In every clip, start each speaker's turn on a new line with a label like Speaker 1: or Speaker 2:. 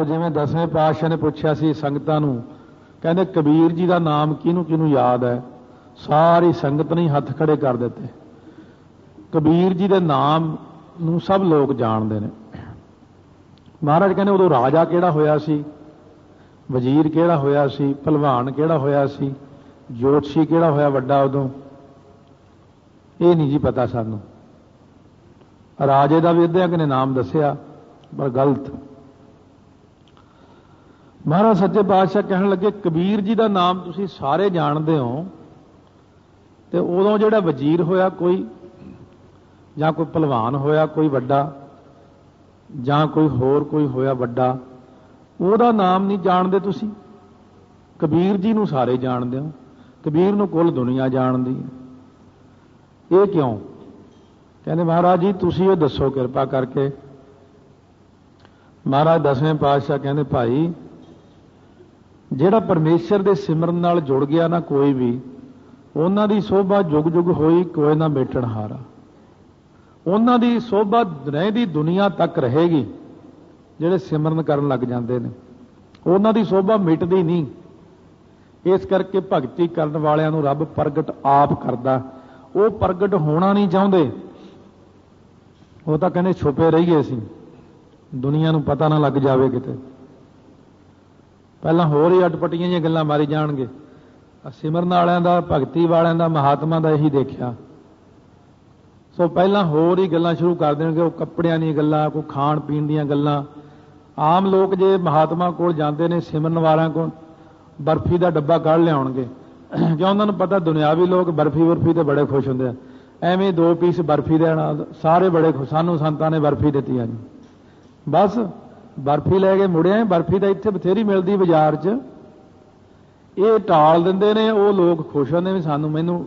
Speaker 1: ਸੋ ਜਿਵੇਂ ਦਸਵੇਂ ਪਾਤਸ਼ਾਹ ਨੇ ਪੁੱਛਿਆ ਸੀ ਸੰਗਤਾਂ ਨੂੰ, ਕਹਿੰਦੇ ਕਬੀਰ ਜੀ ਦਾ ਨਾਮ ਕਿਹਨੂੰ ਕਿਹਨੂੰ ਯਾਦ ਹੈ? ਸਾਰੀ ਸੰਗਤ ਨੇ ਹੱਥ ਖੜੇ ਕਰ ਦਿੱਤੇ। ਕਬੀਰ ਜੀ ਦੇ ਨਾਮ ਨੂੰ ਸਭ ਲੋਕ ਜਾਣਦੇ ਨੇ। ਮਹਾਰਾਜ ਕਹਿੰਦੇ ਉਦੋਂ ਰਾਜਾ ਕਿਹੜਾ ਹੋਇਆ ਸੀ? ਵਜ਼ੀਰ ਕਿਹੜਾ ਹੋਇਆ ਸੀ? ਭਲਵਾਨ ਕਿਹੜਾ ਹੋਇਆ ਸੀ? ਜੋਤਸ਼ੀ ਕਿਹੜਾ ਹੋਇਆ ਵੱਡਾ ਉਦੋਂ? ਇਹ ਨਹੀਂ ਜੀ ਪਤਾ ਸਾਨੂੰ। ਰਾਜੇ ਦਾ ਵੀ ਅੱਧਿਆਂ ਨੇ ਨਾਮ ਦੱਸਿਆ, ਪਰ ਗਲਤ। ਮਹਾਰਾਜ ਸੱਚੇ ਪਾਤਸ਼ਾਹ ਕਹਿਣ ਲੱਗੇ, ਕਬੀਰ ਜੀ ਦਾ ਨਾਮ ਤੁਸੀਂ ਸਾਰੇ ਜਾਣਦੇ ਹੋ, ਤੇ ਉਦੋਂ ਜਿਹੜਾ ਵਜ਼ੀਰ ਹੋਇਆ ਕੋਈ, ਜਾਂ ਕੋਈ ਪਹਿਲਵਾਨ ਹੋਇਆ ਕੋਈ ਵੱਡਾ, ਜਾਂ ਕੋਈ ਹੋਰ ਕੋਈ ਹੋਇਆ ਵੱਡਾ, ਉਹਦਾ ਨਾਮ ਨਹੀਂ ਜਾਣਦੇ ਤੁਸੀਂ? ਕਬੀਰ ਜੀ ਨੂੰ ਸਾਰੇ ਜਾਣਦੇ ਹੋ, ਕਬੀਰ ਨੂੰ ਕੁੱਲ ਦੁਨੀਆ ਜਾਣਦੀ ਹੈ। ਇਹ ਕਿਉਂ? ਕਹਿੰਦੇ ਮਹਾਰਾਜ ਜੀ, ਤੁਸੀਂ ਇਹ ਦੱਸੋ ਕਿਰਪਾ ਕਰਕੇ। ਮਹਾਰਾਜ ਦਸਵੇਂ ਪਾਤਸ਼ਾਹ ਕਹਿੰਦੇ, ਭਾਈ ਜਿਹੜਾ ਪਰਮੇਸ਼ਰ ਦੇ ਸਿਮਰਨ ਨਾਲ ਜੁੜ ਗਿਆ ਨਾ ਕੋਈ ਵੀ, ਉਹਨਾਂ ਦੀ ਸੋਭਾ ਜੁਗ ਜੁਗ ਹੋਈ ਕੋਈ ਨਾ ਮੇਟਣ ਹਾਰਾ। ਉਹਨਾਂ ਦੀ ਸੋਭਾ ਰਹਿੰਦੀ ਦੁਨੀਆ ਤੱਕ ਰਹੇਗੀ, ਜਿਹੜੇ ਸਿਮਰਨ ਕਰਨ ਲੱਗ ਜਾਂਦੇ ਨੇ। ਉਹਨਾਂ ਦੀ ਸੋਭਾ ਮਿਟਦੀ ਨਹੀਂ। ਇਸ ਕਰਕੇ ਭਗਤੀ ਕਰਨ ਵਾਲਿਆਂ ਨੂੰ ਰੱਬ ਪ੍ਰਗਟ ਆਪ ਕਰਦਾ। ਉਹ ਪ੍ਰਗਟ ਹੋਣਾ ਨਹੀਂ ਚਾਹੁੰਦੇ। ਉਹ ਤਾਂ ਕਹਿੰਦੇ ਛੁਪੇ ਰਹੀਏ ਅਸੀਂ। ਦੁਨੀਆ ਨੂੰ ਪਤਾ ਨਾ ਲੱਗ ਜਾਵੇ ਕਿਤੇ। ਪਹਿਲਾਂ ਹੋਰ ਹੀ ਅਟਪਟੀਆਂ ਜਿਹੀਆਂ ਗੱਲਾਂ ਮਾਰੀ ਜਾਣਗੇ। ਸਿਮਰਨ ਵਾਲਿਆਂ ਦਾ, ਭਗਤੀ ਵਾਲਿਆਂ ਦਾ, ਮਹਾਤਮਾ ਦਾ ਇਹੀ ਦੇਖਿਆ। ਸੋ ਪਹਿਲਾਂ ਹੋਰ ਹੀ ਗੱਲਾਂ ਸ਼ੁਰੂ ਕਰ ਦੇਣਗੇ, ਉਹ ਕੱਪੜਿਆਂ ਦੀਆਂ ਗੱਲਾਂ, ਕੋਈ ਖਾਣ ਪੀਣ ਦੀਆਂ ਗੱਲਾਂ। ਆਮ ਲੋਕ ਜੇ ਮਹਾਤਮਾ ਕੋਲ ਜਾਂਦੇ ਨੇ, ਸਿਮਰਨ ਵਾਲਿਆਂ ਕੋਲ, ਬਰਫੀ ਦਾ ਡੱਬਾ ਕੱਢ ਲਿਆਉਣਗੇ। ਕਿਉਂ ਉਹਨਾਂ ਨੂੰ ਪਤਾ, ਦੁਨਿਆਵੀ ਲੋਕ ਬਰਫੀ ਬਰਫੀ ਤੇ ਬੜੇ ਖੁਸ਼ ਹੁੰਦੇ ਆ। ਐਵੇਂ ਦੋ ਪੀਸ ਬਰਫੀ ਦੇ ਨਾਲ, ਸਾਰੇ ਬੜੇ ਖੁਸ਼, ਸਾਨੂੰ ਸੰਤਾਂ ਨੇ ਬਰਫੀ ਦਿੱਤੀ ਆ ਜੀ। ਬਸ ਬਰਫੀ ਲੈ ਕੇ ਮੁੜਿਆ ਬਰਫੀ ਤਾਂ ਇੱਥੇ ਬਥੇਰੀ ਮਿਲਦੀ ਬਾਜ਼ਾਰ 'ਚ। ਇਹ ਟਾਲ ਦਿੰਦੇ ਨੇ, ਉਹ ਲੋਕ ਖੁਸ਼ ਹੁੰਦੇ ਵੀ ਸਾਨੂੰ ਮੈਨੂੰ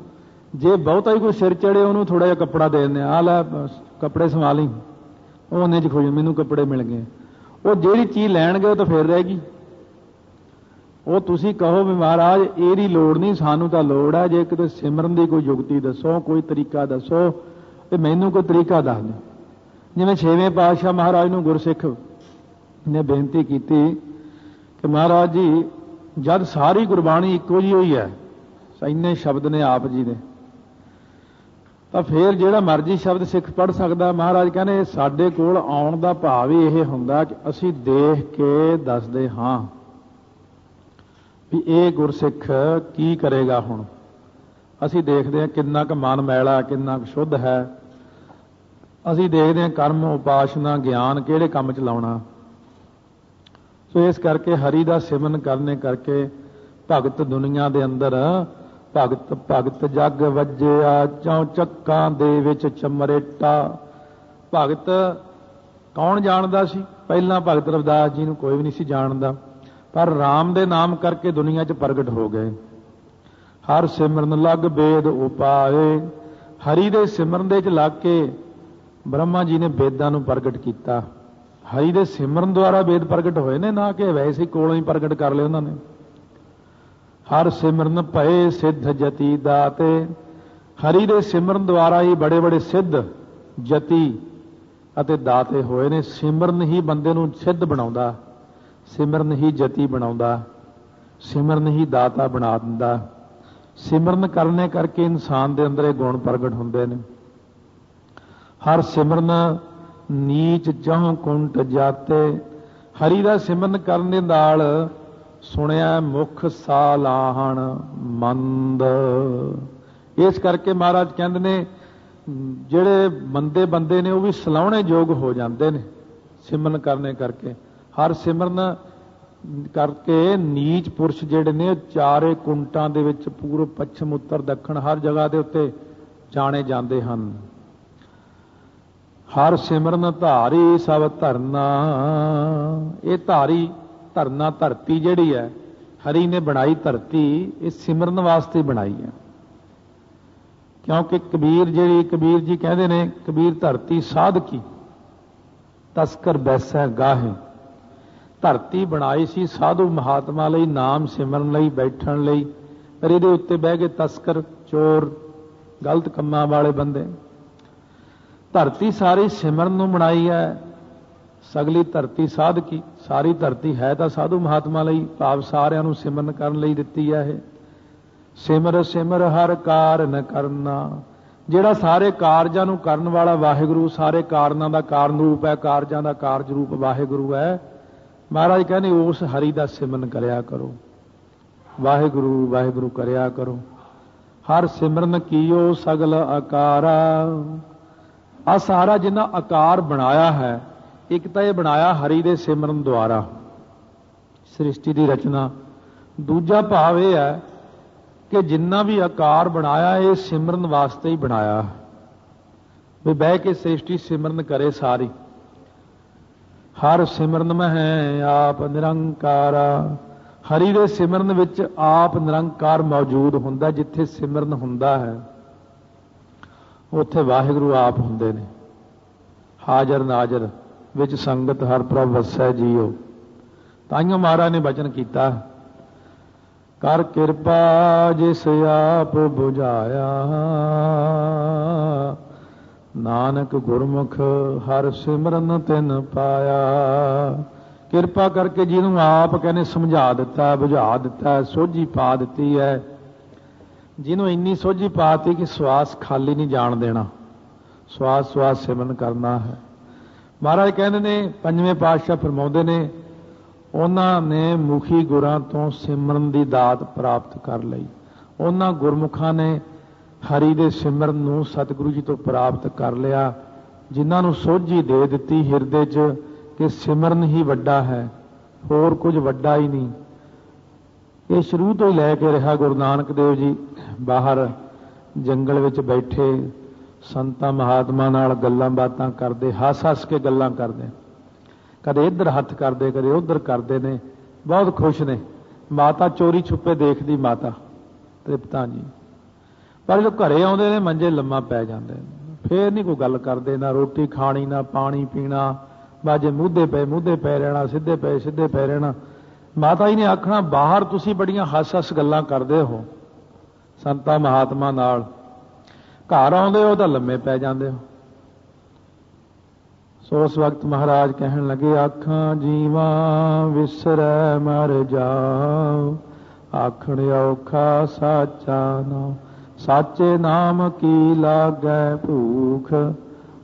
Speaker 1: ਜੇ ਬਹੁਤਾ ਹੀ ਕੋਈ ਸਿਰ ਚੜੇ ਉਹਨੂੰ ਥੋੜਾ ਜਿਹਾ ਕੱਪੜਾ ਦੇ ਦਿੰਦੇ ਆ ਲੈ, ਬਸ, ਕੱਪੜੇ ਸੰਭਾਲੀ ਉਹ ਉਹਨੇ ਚ ਖੁਸ਼, ਮੈਨੂੰ ਕੱਪੜੇ ਮਿਲ ਗਏ। ਉਹ ਜਿਹੜੀ ਚੀਜ਼ ਲੈਣਗੇ, ਉਹ ਤਾਂ ਫੇਰ ਰਹੇਗੀ। ਉਹ ਤੁਸੀਂ ਕਹੋ ਵੀ ਮਹਾਰਾਜ, ਇਹਦੀ ਲੋੜ ਨਹੀਂ, ਸਾਨੂੰ ਤਾਂ ਲੋੜ ਹੈ ਜੇ ਕਿਤੇ ਸਿਮਰਨ ਦੀ ਕੋਈ ਯੁਕਤੀ ਦੱਸੋ, ਕੋਈ ਤਰੀਕਾ ਦੱਸੋ, ਤੇ ਮੈਨੂੰ ਕੋਈ ਤਰੀਕਾ ਦੱਸ ਦਿਓ। ਜਿਵੇਂ ਛੇਵੇਂ ਪਾਤਸ਼ਾਹ ਮਹਾਰਾਜ ਨੂੰ ਗੁਰਸਿੱਖ ਨੇ ਬੇਨਤੀ ਕੀਤੀ ਕਿ ਮਹਾਰਾਜ ਜੀ, ਜਦ ਸਾਰੀ ਗੁਰਬਾਣੀ ਇੱਕੋ ਜੀ ਹੋਈ ਹੈ ਇੰਨੇ ਸ਼ਬਦ ਨੇ ਆਪ ਜੀ ਦੇ। ਤਾਂ ਫੇਰ ਜਿਹੜਾ ਮਰਜ਼ੀ ਸ਼ਬਦ ਸਿੱਖ ਪੜ ਸਕਦਾ, ਮਹਾਰਾਜ ਕਹਿੰਦੇ, ਸਾਡੇ ਕੋਲ ਆਉਣ ਦਾ ਭਾਵ ਹੀ ਇਹ ਹੁੰਦਾ ਕਿ ਅਸੀਂ ਦੇਖ ਕੇ ਦੱਸਦੇ ਹਾਂ ਵੀ ਇਹ ਗੁਰਸਿੱਖ ਕੀ ਕਰੇਗਾ ਹੁਣ। ਅਸੀਂ ਦੇਖਦੇ ਹਾਂ ਕਿੰਨਾ ਕੁ ਮਨ ਮੈਲਾ, ਕਿੰਨਾ ਕੁ ਸ਼ੁੱਧ ਹੈ। ਅਸੀਂ ਦੇਖਦੇ ਹਾਂ ਕਰਮ, ਉਪਾਸ਼ਨਾ, ਗਿਆਨ ਕਿਹੜੇ ਕੰਮ ਚ ਲਾਉਣਾ। ਸੋ ਇਸ ਕਰਕੇ ਹਰੀ ਦਾ ਸਿਮਰਨ ਕਰਨੇ ਕਰਕੇ ਭਗਤ ਦੁਨੀਆ ਦੇ ਅੰਦਰ ਭਗਤ ਭਗਤ ਜਗ ਵੱਜਿਆ, ਚੌ ਚੱਕਾਂ ਦੇ ਵਿੱਚ ਚਮਰੇਟਾ। ਭਗਤ ਕੌਣ ਜਾਣਦਾ ਸੀ? ਪਹਿਲਾਂ ਭਗਤ ਰਵਿਦਾਸ ਜੀ ਨੂੰ ਕੋਈ ਵੀ ਨਹੀਂ ਸੀ ਜਾਣਦਾ। ਪਰ RAM ਦੇ ਨਾਮ ਕਰਕੇ ਦੁਨੀਆ 'ਚ ਪ੍ਰਗਟ ਹੋ ਗਏ। ਹਰ ਸਿਮਰਨ ਲਗ ਬੇਦ ਉਪਾਏ। ਹਰੀ ਦੇ ਸਿਮਰਨ ਦੇ 'ਚ ਲੱਗ ਕੇ ਬ੍ਰਹਮਾ ਜੀ ਨੇ ਬੇਦਾਂ ਨੂੰ ਪ੍ਰਗਟ ਕੀਤਾ। ਹਰੀ ਦੇ ਸਿਮਰਨ ਦੁਆਰਾ ਵੇਦ ਪ੍ਰਗਟ ਹੋਏ ਨੇ, ਨਾ ਕਿ ਵੈਸੇ ਕੋਲੋਂ ਹੀ ਪ੍ਰਗਟ ਕਰ ਲਏ ਉਹਨਾਂ ਨੇ। ਹਰ ਸਿਮਰਨ ਭਏ ਸਿੱਧ ਜਤੀ ਦਾਤੇ। ਹਰੀ ਦੇ ਸਿਮਰਨ ਦੁਆਰਾ ਹੀ ਬੜੇ ਬੜੇ ਸਿੱਧ ਜਤੀ ਅਤੇ ਦਾਤੇ ਹੋਏ ਨੇ। ਸਿਮਰਨ ਹੀ ਬੰਦੇ ਨੂੰ ਸਿੱਧ ਬਣਾਉਂਦਾ, ਸਿਮਰਨ ਹੀ ਜਤੀ ਬਣਾਉਂਦਾ, ਸਿਮਰਨ ਹੀ ਦਾਤਾ ਬਣਾ ਦਿੰਦਾ। ਸਿਮਰਨ ਕਰਨੇ ਕਰਕੇ ਇਨਸਾਨ ਦੇ ਅੰਦਰ ਇਹ ਗੁਣ ਪ੍ਰਗਟ ਹੁੰਦੇ ਨੇ। ਹਰ ਸਿਮਰਨ ਨੀਚ ਜਹ ਕੁੰਟ ਜਾਤੇ। ਹਰੀ ਦਾ ਸਿਮਰਨ ਕਰਨ ਦੇ ਨਾਲ ਸੁਣਿਆ ਮੁਖ ਸਾਲਾਹਣ ਮੰਦ। ਇਸ ਕਰਕੇ ਮਹਾਰਾਜ ਕਹਿੰਦੇ ਨੇ, ਜਿਹੜੇ ਬੰਦੇ ਬੰਦੇ ਨੇ ਉਹ ਵੀ ਸਲਾਉਣੇ ਯੋਗ ਹੋ ਜਾਂਦੇ ਨੇ ਸਿਮਰਨ ਕਰਨੇ ਕਰਕੇ। ਹਰ ਸਿਮਰਨ ਕਰਕੇ ਨੀਚ ਪੁਰਸ਼ ਜਿਹੜੇ ਨੇ, ਉਹ ਚਾਰੇ ਕੁੰਟਾਂ ਦੇ ਵਿੱਚ ਪੂਰਬ, ਪੱਛਮ, ਉੱਤਰ, ਦੱਖਣ ਹਰ ਜਗ੍ਹਾ ਦੇ ਉੱਤੇ ਜਾਣੇ ਜਾਂਦੇ ਹਨ। ਹਰ ਸਿਮਰਨ ਧਾਰੀ ਸਭ ਧਰਨਾ। ਇਹ ਧਾਰੀ ਧਰਨਾ ਧਰਤੀ ਜਿਹੜੀ ਹੈ, ਹਰੀ ਨੇ ਬਣਾਈ ਧਰਤੀ, ਇਹ ਸਿਮਰਨ ਵਾਸਤੇ ਬਣਾਈ ਹੈ। ਕਿਉਂਕਿ ਕਬੀਰ ਜਿਹੜੀ, ਕਬੀਰ ਜੀ ਕਹਿੰਦੇ ਨੇ, ਕਬੀਰ ਧਰਤੀ ਸਾਧ ਕੀ ਤਸਕਰ ਬੈਸੈ ਗਾਹੇ। ਧਰਤੀ ਬਣਾਈ ਸੀ ਸਾਧੂ ਮਹਾਤਮਾ ਲਈ, ਨਾਮ ਸਿਮਰਨ ਲਈ, ਬੈਠਣ ਲਈ, ਪਰ ਇਹਦੇ ਉੱਤੇ ਬਹਿ ਕੇ ਤਸਕਰ, ਚੋਰ, ਗਲਤ ਕੰਮਾਂ ਵਾਲੇ ਬੰਦੇ। ਧਰਤੀ ਸਾਰੀ ਸਿਮਰਨ ਨੂੰ ਬਣਾਈ ਹੈ। ਸਗਲੀ ਧਰਤੀ ਸਾਧ ਕੀ? ਸਾਰੀ ਧਰਤੀ ਹੈ ਤਾਂ ਸਾਧੂ ਮਹਾਤਮਾ ਲਈ, ਭਾਵ ਸਾਰਿਆਂ ਨੂੰ ਸਿਮਰਨ ਕਰਨ ਲਈ ਦਿੱਤੀ ਹੈ ਇਹ। ਸਿਮਰ ਸਿਮਰ ਹਰ ਕਾਰਨ ਕਰਨਾ। ਜਿਹੜਾ ਸਾਰੇ ਕਾਰਜਾਂ ਨੂੰ ਕਰਨ ਵਾਲਾ ਵਾਹਿਗੁਰੂ, ਸਾਰੇ ਕਾਰਨਾਂ ਦਾ ਕਾਰਨ ਰੂਪ ਹੈ, ਕਾਰਜਾਂ ਦਾ ਕਾਰਜ ਰੂਪ ਵਾਹਿਗੁਰੂ ਹੈ। ਮਹਾਰਾਜ ਕਹਿੰਦੇ, ਉਸ ਹਰੀ ਦਾ ਸਿਮਰਨ ਕਰਿਆ ਕਰੋ। ਵਾਹਿਗੁਰੂ ਵਾਹਿਗੁਰੂ ਕਰਿਆ ਕਰੋ। ਹਰ ਸਿਮਰਨ ਕੀਓ ਸਗਲ ਆਕਾਰਾ ਆ ਸਾਰਾ ਜਿੰਨਾ ਆਕਾਰ ਬਣਾਇਆ ਹੈ, ਇੱਕ ਤਾਂ ਇਹ ਬਣਾਇਆ ਹਰੀ ਦੇ ਸਿਮਰਨ ਦੁਆਰਾ, ਸ੍ਰਿਸ਼ਟੀ ਦੀ ਰਚਨਾ। ਦੂਜਾ ਭਾਵ ਇਹ ਹੈ ਕਿ ਜਿੰਨਾ ਵੀ ਆਕਾਰ ਬਣਾਇਆ, ਇਹ ਸਿਮਰਨ ਵਾਸਤੇ ਹੀ ਬਣਾਇਆ। ਹੈ ਵੀ ਬਹਿ ਕੇ ਸ੍ਰਿਸ਼ਟੀ ਸਿਮਰਨ ਕਰੇ ਸਾਰੀ। ਹਰ ਸਿਮਰਨ ਮਹਿ ਆਪ ਨਿਰੰਕਾਰ। ਹਰੀ ਦੇ ਸਿਮਰਨ ਵਿੱਚ ਆਪ ਨਿਰੰਕਾਰ ਮੌਜੂਦ ਹੁੰਦਾ, ਜਿੱਥੇ ਸਿਮਰਨ ਹੁੰਦਾ ਹੈ। ਉੱਥੇ ਵਾਹਿਗੁਰੂ ਆਪ ਹੁੰਦੇ ਨੇ। ਹਾਜ਼ਰ ਨਾਜ਼ਰ, ਵਿੱਚ ਸੰਗਤ ਹਰ ਪ੍ਰਭ ਵਸੈ ਜੀਓ। ਤਾਈਓ ਮਹਾਰਾਜ ਨੇ ਬਚਨ ਕੀਤਾ, ਕਰ ਕਿਰਪਾ ਜਿਸ ਆਪ 부ਝਾਇਆ ਨਾਨਕ ਗੁਰਮੁਖ ਹਰ ਸਿਮਰਨ ਤਿਨ ਪਾਇਆ। ਕਿਰਪਾ ਕਰਕੇ ਜਿਹਨੂੰ ਆਪ ਕਹਿੰਦੇ ਸਮਝਾ ਦਿੱਤਾ, ਬੁਝਾ ਦਿੱਤਾ, ਸੋਝੀ ਪਾ ਦਿੱਤੀ ਹੈ ਜਿਹਨੂੰ ਇੰਨੀ ਸੋਝੀ ਪਾਤੀ ਕਿ ਸਵਾਸ ਖਾਲੀ ਨਹੀਂ ਜਾਣ ਦੇਣਾ। ਸਵਾਸ ਸਵਾਸ ਸਿਮਰਨ ਕਰਨਾ ਹੈ। ਮਹਾਰਾਜ ਕਹਿੰਦੇ ਨੇ, ਪੰਜਵੇਂ ਪਾਤਸ਼ਾਹ ਫਰਮਾਉਂਦੇ ਨੇ, ਉਹਨਾਂ ਨੇ ਮੁਖੀ ਗੁਰਾਂ ਤੋਂ ਸਿਮਰਨ ਦੀ ਦਾਤ ਪ੍ਰਾਪਤ ਕਰ ਲਈ। ਉਹਨਾਂ ਗੁਰਮੁਖਾਂ ਨੇ ਹਰੀ ਦੇ ਸਿਮਰਨ ਨੂੰ ਸਤਿਗੁਰੂ ਜੀ ਤੋਂ ਪ੍ਰਾਪਤ ਕਰ ਲਿਆ, ਜਿਨ੍ਹਾਂ ਨੂੰ ਸੋਝੀ ਦੇ ਦਿੱਤੀ ਹਿਰਦੇ 'ਚ ਕਿ ਸਿਮਰਨ ਹੀ ਵੱਡਾ ਹੈ, ਹੋਰ ਕੁਝ ਵੱਡਾ ਹੀ ਨਹੀਂ। ਇਹ ਸ਼ੁਰੂ ਤੋਂ ਹੀ ਲੈ ਕੇ ਰਿਹਾ ਗੁਰੂ ਨਾਨਕ ਦੇਵ ਜੀ। ਬਾਹਰ ਜੰਗਲ ਵਿੱਚ ਬੈਠੇ ਸੰਤਾਂ ਮਹਾਤਮਾ ਨਾਲ ਗੱਲਾਂ ਬਾਤਾਂ ਕਰਦੇ ਹੱਸ-ਹੱਸ ਕੇ ਗੱਲਾਂ ਕਰਦੇ। ਕਦੇ ਇੱਧਰ ਹੱਥ ਕਰਦੇ, ਕਦੇ ਉੱਧਰ ਕਰਦੇ ਨੇ। ਬਹੁਤ ਖੁਸ਼ ਨੇ। ਮਾਤਾ ਚੋਰੀ ਛੁਪੇ ਦੇਖਦੀ ਮਾਤਾ, ਤ੍ਰਿਪਤਾ ਜੀ। ਪਰ ਜੋ ਘਰੇ ਆਉਂਦੇ ਨੇ, ਮੰਜੇ ਲੰਮਾ ਪੈ ਜਾਂਦੇ ਨੇ। ਫੇਰ ਨਹੀਂ ਕੋਈ ਗੱਲ ਕਰਦੇ, ਨਾ ਰੋਟੀ ਖਾਣੀ, ਨਾ ਪਾਣੀ ਪੀਣਾ। ਬਾਜੇ ਮੂਧੇ ਪਏ, ਮੂਧੇ ਪੈ ਰਹਿਣਾ, ਸਿੱਧੇ ਪਏ, ਸਿੱਧੇ ਪੈ ਰਹਿਣਾ। ਮਾਤਾ ਜੀ ਨੇ ਆਖਣਾ, ਬਾਹਰ ਤੁਸੀਂ ਬੜੀਆਂ ਹੱਸ-ਹੱਸ ਗੱਲਾਂ ਕਰਦੇ ਹੋ। ਸੰਤਾਂ ਮਹਾਤਮਾ ਨਾਲ। ਘਰ ਆਉਂਦੇ ਹੋ ਤਾਂ ਲੰਮੇ ਪੈ ਜਾਂਦੇ ਹੋ। ਸੋ ਉਸ ਵਕਤ ਮਹਾਰਾਜ ਕਹਿਣ ਲੱਗੇ ਆਖਾਂ ਜੀਵਾ ਵਿਸਰੈ, ਮਰ ਜਾਓ। ਆਖਣ ਔਖਾ ਸਾਚਾ ਨਾਮ ਸਾਚੇ ਨਾਮ ਕੀ ਲਾਗੈ ਭੂਖ?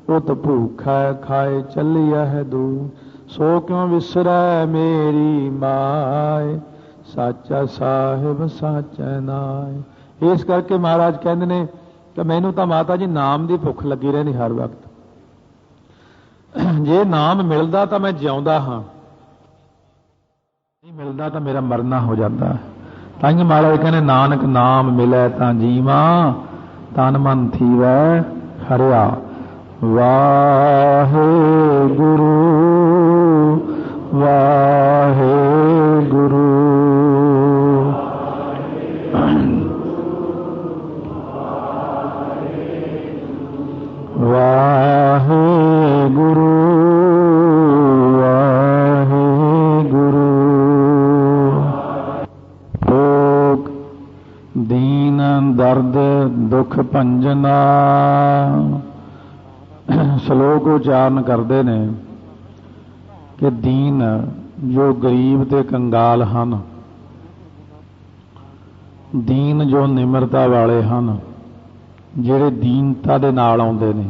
Speaker 1: ਉਤ ਭੂਖੈ ਖਾਏ ਚੱਲਿਆ ਹੈ ਦੂ ਸੋ ਕਿਉ ਵਿਸਰੈ ਮੇਰੀ ਮਾਏ? ਸਾਚਾ ਸਾਹਿਬ ਸਾਚੈ ਨਾਏ। ਇਸ ਕਰਕੇ ਮਹਾਰਾਜ ਕਹਿੰਦੇ ਨੇ ਕਿ ਮੈਨੂੰ ਤਾਂ ਮਾਤਾ ਜੀ ਨਾਮ ਦੀ ਭੁੱਖ ਲੱਗੀ ਰਹਿੰਦੀ ਹਰ ਵਕਤ। ਜੇ ਨਾਮ ਮਿਲਦਾ ਤਾਂ ਮੈਂ ਜਿਉਂਦਾ ਹਾਂ। ਨਹੀਂ ਮਿਲਦਾ ਤਾਂ ਮੇਰਾ ਮਰਨਾ ਹੋ ਜਾਂਦਾ। ਤਾਂ ਹੀ ਮਹਾਰਾਜ ਕਹਿੰਦੇ, ਨਾਨਕ ਨਾਮ ਮਿਲੇ ਤਾਂ ਜੀਵਾ, ਤਨ ਮਨ ਥੀਵੈ ਹਰਿਆ। ਵਾਹਿਗੁਰੂ ਵਾਹਿਗੁਰੂ। ਦਰਦ, ਦੁੱਖ ਭੰਜਨਾ ਸ਼ਲੋਕ ਉਚਾਰਨ ਕਰਦੇ ਨੇ ਕਿ ਦੀਨ ਜੋ ਗਰੀਬ ਤੇ ਕੰਗਾਲ ਹਨ, ਦੀਨ ਜੋ ਨਿਮਰਤਾ ਵਾਲੇ ਹਨ ਜਿਹੜੇ ਦੀਨਤਾ ਦੇ ਨਾਲ ਆਉਂਦੇ ਨੇ।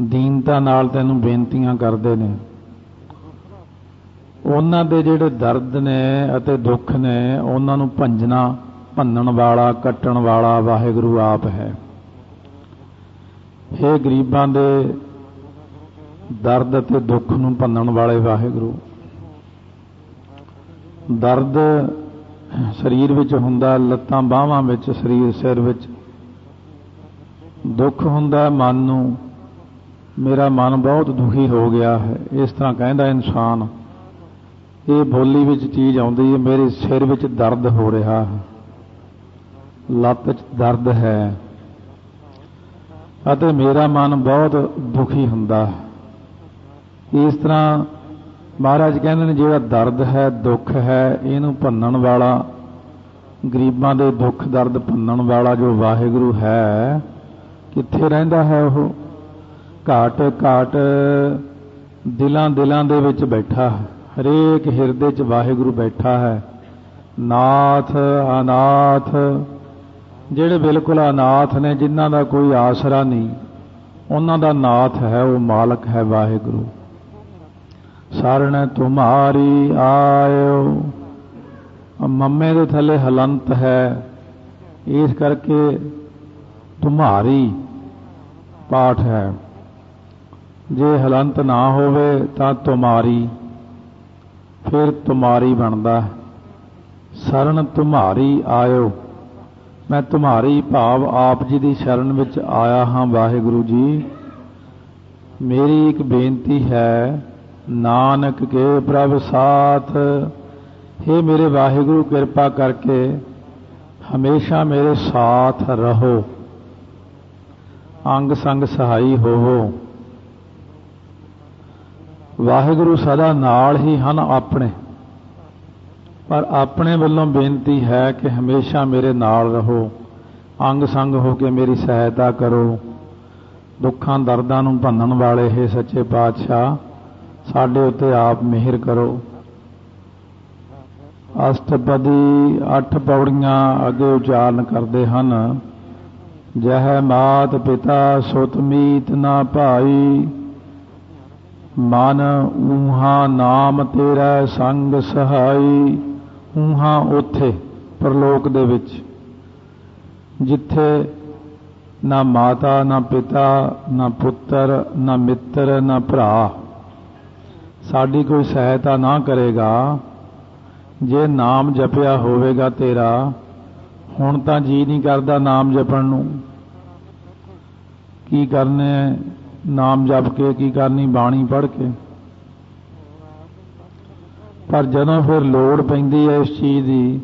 Speaker 1: ਦੀਨਤਾ ਨਾਲ ਤੈਨੂੰ ਬੇਨਤੀਆਂ ਕਰਦੇ ਨੇ। ਉਹਨਾਂ ਦੇ ਜਿਹੜੇ ਦਰਦ ਨੇ ਅਤੇ ਦੁੱਖ ਨੇ, ਉਹਨਾਂ ਨੂੰ ਭੰਜਣਾ, ਭੰਨਣ ਵਾਲਾ, ਕੱਟਣ ਵਾਲਾ ਵਾਹਿਗੁਰੂ ਆਪ ਹੈ। ਇਹ ਗਰੀਬਾਂ ਦੇ ਦਰਦ ਅਤੇ ਦੁੱਖ ਨੂੰ ਭੰਨਣ ਵਾਲੇ ਵਾਹਿਗੁਰੂ, ਦਰਦ ਸਰੀਰ ਵਿੱਚ ਹੁੰਦਾ, ਲੱਤਾਂ ਬਾਹਾਂ ਵਿੱਚ, ਸਰੀਰ ਸਿਰ ਵਿੱਚ ਦੁੱਖ ਹੁੰਦਾ ਮਨ ਨੂੰ। ਮੇਰਾ ਮਨ ਬਹੁਤ ਦੁਖੀ ਹੋ ਗਿਆ ਹੈ। ਇਸ ਤਰ੍ਹਾਂ ਕਹਿੰਦਾ ਇਨਸਾਨ, ਇਹ ਬੋਲੀ ਵਿੱਚ ਚੀਜ਼ ਆਉਂਦੀ ਹੈ, ਮੇਰੇ ਸਿਰ ਵਿੱਚ ਦਰਦ ਹੋ ਰਿਹਾ ਹੈ। ਲੱਤ ਵਿੱਚ ਦਰਦ ਹੈ। ਅਤੇ ਮੇਰਾ ਮਨ ਬਹੁਤ ਦੁਖੀ ਹੁੰਦਾ ਹੈ। ਇਸ ਤਰ੍ਹਾਂ ਮਹਾਰਾਜ ਕਹਿੰਦੇ ਨੇ, ਜਿਹੜਾ ਦਰਦ ਹੈ, ਦੁੱਖ ਹੈ, ਇਹਨੂੰ ਭੰਨਣ ਵਾਲਾ, ਗਰੀਬਾਂ ਦੇ ਦੁੱਖ ਦਰਦ ਭੰਨਣ ਵਾਲਾ ਜੋ ਵਾਹਿਗੁਰੂ ਹੈ ਕਿੱਥੇ ਰਹਿੰਦਾ ਹੈ ਉਹ? ਘਾਟ ਘਾਟ ਦਿਲਾਂ ਦਿਲਾਂ ਦੇ ਵਿੱਚ ਬੈਠਾ ਹੈ। ਹਰੇਕ ਹਿਰਦੇ 'ਚ ਵਾਹਿਗੁਰੂ ਬੈਠਾ ਹੈ। ਨਾਥ, ਅਨਾਥ, ਜਿਹੜੇ ਬਿਲਕੁਲ ਅਨਾਥ ਨੇ, ਜਿਨ੍ਹਾਂ ਦਾ ਕੋਈ ਆਸਰਾ ਨਹੀਂ, ਉਹਨਾਂ ਦਾ ਨਾਥ ਹੈ, ਉਹ ਮਾਲਕ ਹੈ ਵਾਹਿਗੁਰੂ। ਸਰਣ ਤੁਮਾਰੀ ਆਇਓ। ਮੰਮੇ ਦੇ ਥੱਲੇ ਹਲੰਤ ਹੈ। ਇਸ ਕਰਕੇ ਤੁਮਾਰੀ ਪਾਠ ਹੈ। ਜੇ ਹਲੰਤ ਨਾ ਹੋਵੇ ਤਾਂ ਤੁਮਾਰੀ, ਫਿਰ ਤੁਮਾਰੀ ਬਣਦਾ ਸਰਨ ਤੁਮਾਰੀ ਆਇਓ। ਮੈਂ ਤੁਮਾਰੀ ਭਾਵ ਆਪ ਜੀ ਦੀ ਸ਼ਰਨ ਵਿੱਚ ਆਇਆ ਹਾਂ, ਵਾਹਿਗੁਰੂ ਜੀ। ਮੇਰੀ ਇੱਕ ਬੇਨਤੀ ਹੈ, ਨਾਨਕ ਕੇ ਪ੍ਰਭ ਸਾਥ। हे ਮੇਰੇ ਵਾਹਿਗੁਰੂ, ਕਿਰਪਾ ਕਰਕੇ ਹਮੇਸ਼ਾ ਮੇਰੇ ਸਾਥ ਰਹੋ। ਅੰਗ ਸੰਗ ਸਹਾਈ ਹੋਵੋ। ਵਾਹਿਗੁਰੂ ਸਦਾ ਨਾਲ ਹੀ ਹਨ ਆਪਣੇ। ਪਰ ਆਪਣੇ ਵੱਲੋਂ ਬੇਨਤੀ ਹੈ ਕਿ ਹਮੇਸ਼ਾ ਮੇਰੇ ਨਾਲ ਰਹੋ। ਅੰਗ ਸੰਗ ਹੋ ਕੇ ਮੇਰੀ ਸਹਾਇਤਾ ਕਰੋ। ਦੁੱਖਾਂ, ਦਰਦਾਂ ਨੂੰ ਭੰਨਣ ਵਾਲੇ ਹੈ ਸੱਚੇ ਪਾਤਸ਼ਾਹ, ਸਾਡੇ ਉੱਤੇ ਆਪ ਮਿਹਰ ਕਰੋ। ਅਸ਼ਟਪਦੀ ਅੱਠ ਪੌੜੀਆਂ ਅੱਗੇ ਉਚਾਰਨ ਕਰਦੇ ਹਨ। ਜਹ ਮਾਤ ਪਿਤਾ ਸੁਤ ਮੀਤ ਨਾ ਭਾਈ, ਮਨ ਊਹਾ ਨਾਮ ਤੇਰਾ ਸੰਗ ਸਹਾਈ, ਊਹਾ ਉਥੇ ਪਰਲੋਕ ਦੇ ਵਿੱਚ, ਜਿੱਥੇ ਨਾ ਮਾਤਾ, ਨਾ ਪਿਤਾ, ਨਾ ਪੁੱਤਰ, ਨਾ ਮਿੱਤਰ, ਨਾ ਭਰਾ ਸਾਡੀ ਕੋਈ ਸਹਾਇਤਾ ਨਾ ਕਰੇਗਾ, ਜੇ ਨਾਮ ਜਪਿਆ ਹੋਵੇਗਾ ਤੇਰਾ ਹੁਣ ਤਾਂ ਜੀ ਨਹੀਂ ਕਰਦਾ ਨਾਮ ਜਪਣ ਨੂੰ। ਕੀ ਕਰਨੇ ਨਾਮ ਜਪ ਕੇ ਕੀ ਕਰਨੀ? ਬਾਣੀ ਪੜ੍ਹ ਕੇ। ਪਰ ਜਦੋਂ ਫਿਰ ਲੋੜ ਪੈਂਦੀ ਹੈ ਇਸ ਚੀਜ਼ ਦੀ,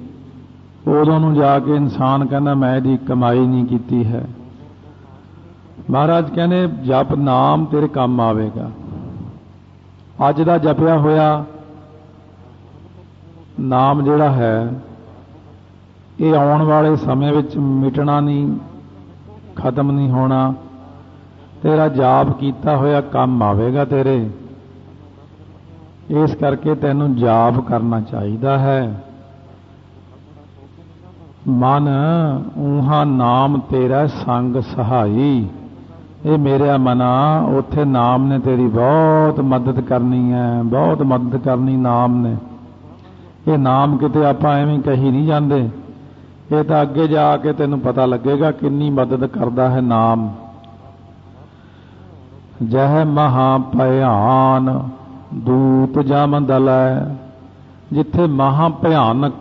Speaker 1: ਉਦੋਂ ਨੂੰ ਜਾ ਕੇ ਇਨਸਾਨ ਕਹਿੰਦਾ, ਮੈਂ ਇਹਦੀ ਕਮਾਈ ਨਹੀਂ ਕੀਤੀ ਹੈ। ਮਹਾਰਾਜ ਕਹਿੰਦੇ, ਜਪ ਨਾਮ ਤੇਰੇ ਕੰਮ ਆਵੇਗਾ। ਅੱਜ ਦਾ ਜਪਿਆ ਹੋਇਆ ਨਾਮ ਜਿਹੜਾ ਹੈ ਇਹ ਆਉਣ ਵਾਲੇ ਸਮੇਂ ਵਿੱਚ ਮਿਟਣਾ ਨਹੀਂ, ਖਤਮ ਨਹੀਂ ਹੋਣਾ। ਤੇਰਾ ਜਾਪ ਕੀਤਾ ਹੋਇਆ ਕੰਮ ਆਵੇਗਾ ਤੇਰੇ। ਇਸ ਕਰਕੇ ਤੈਨੂੰ ਜਾਪ ਕਰਨਾ ਚਾਹੀਦਾ ਹੈ। ਮਨ, ਊਹਾ ਨਾਮ ਤੇਰਾ ਸੰਗ ਸਹਾਈ। ਇਹ ਮੇਰਾ ਮਨਾ, ਉੱਥੇ ਨਾਮ ਨੇ ਤੇਰੀ ਬਹੁਤ ਮਦਦ ਕਰਨੀ ਹੈ, ਬਹੁਤ ਮਦਦ ਕਰਨੀ ਨਾਮ ਨੇ। ਇਹ ਨਾਮ ਕਿਤੇ ਆਪਾਂ ਐਵੇਂ ਕਹੀ ਨਹੀਂ ਜਾਂਦੇ। ਇਹ ਤਾਂ ਅੱਗੇ ਜਾ ਕੇ ਤੈਨੂੰ ਪਤਾ ਲੱਗੇਗਾ ਕਿੰਨੀ ਮਦਦ ਕਰਦਾ ਹੈ ਨਾਮ। ਜਹ ਮਹਾ ਭਿਆਨ, ਦੂਤ ਜਮ ਦਲੈ ਜਿੱਥੇ ਮਹਾ ਭਿਆਨਕ